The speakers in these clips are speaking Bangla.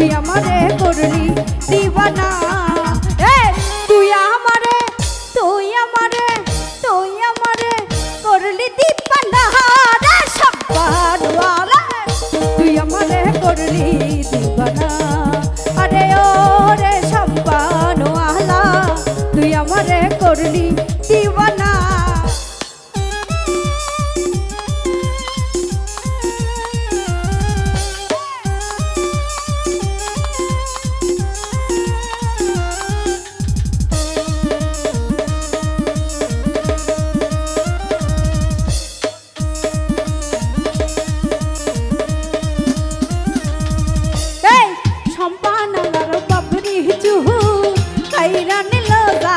তুই আমারে কাইরা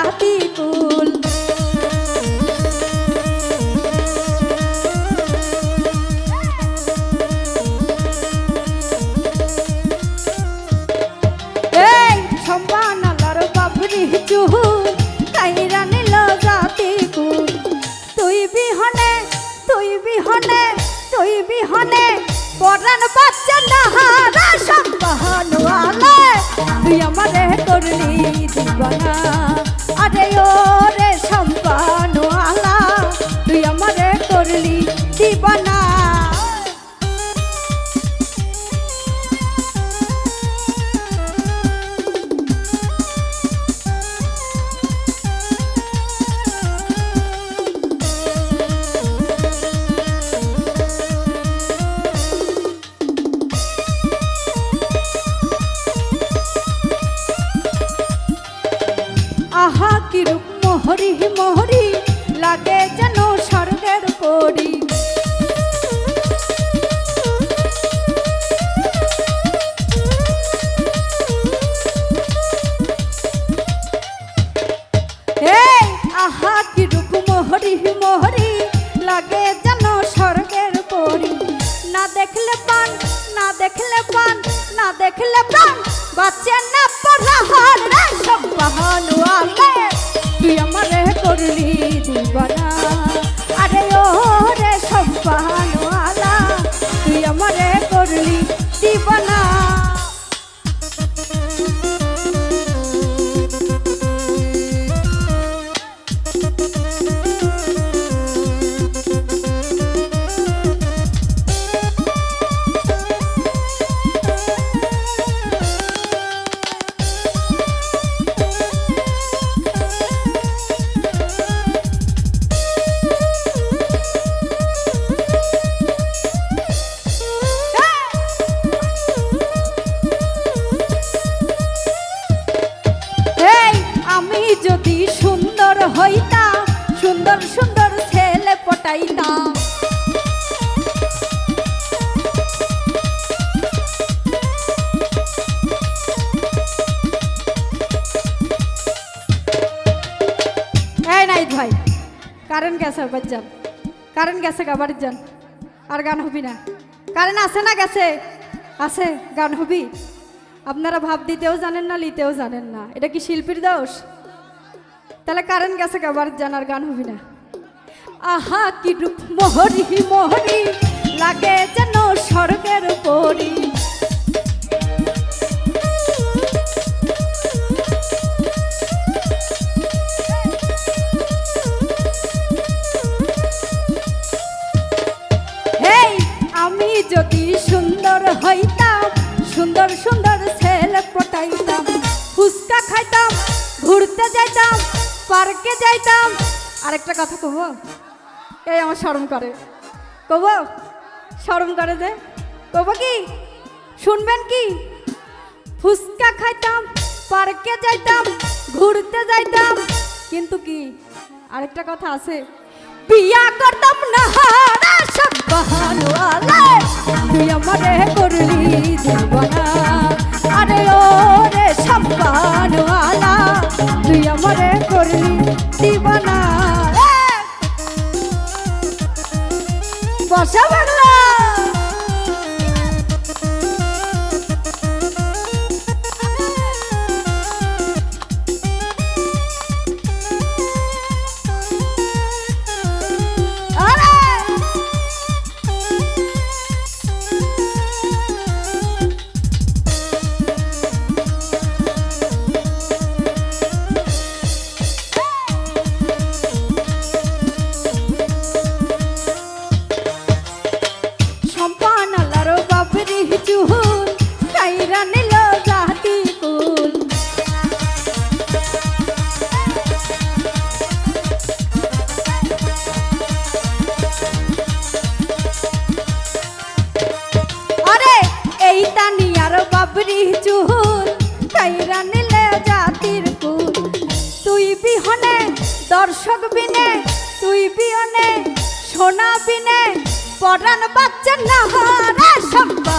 মোহরি, লাগে যেন আহা, কি মোহরি লাগে যেন না দেখলে পান না দেখলে পান না দেখলে প্রাণ বাচ্চা না তুই আমারে করলি কারেন্ট গেছে যান। কারেন্ট গেছে গাবার যান। আর গান হবি না। কারেন্ট আছে না গেছে? আছে, গান হবি? আপনারা ভাব দিতেও জানেন না, লিতেও জানেন না। এটা কি শিল্পীর দোষ? তাহলে কারেন্ট গেছে গাবার জানার গান হবি না। আহা, কি রূপ, মোহরি মোহরি। লাগে যেন হইতাম, সুন্দর সুন্দর ছেলে পটাইতাম। ফুচকা খাইতাম, ঘুরতে যাইতাম, পার্কে যাইতাম। আরেকটা কথা কব, এই আমার শরম করে। কব শরম করে যে, কব কি, শুনবেন কি? ফুচকা খাইতাম, পার্কে যাইতাম, ঘুরতে যাইতাম। কিন্তু কি, আরেকটা কথা আছে বিয়া করতাম না হারা সব বাহানওয়ালা। তুই আমারে করলি জীবনা আরে ও রে দর্শক বিনে তুই বিয়নে সোনা বিনে পড়ান বাচ্চা না সম্ভব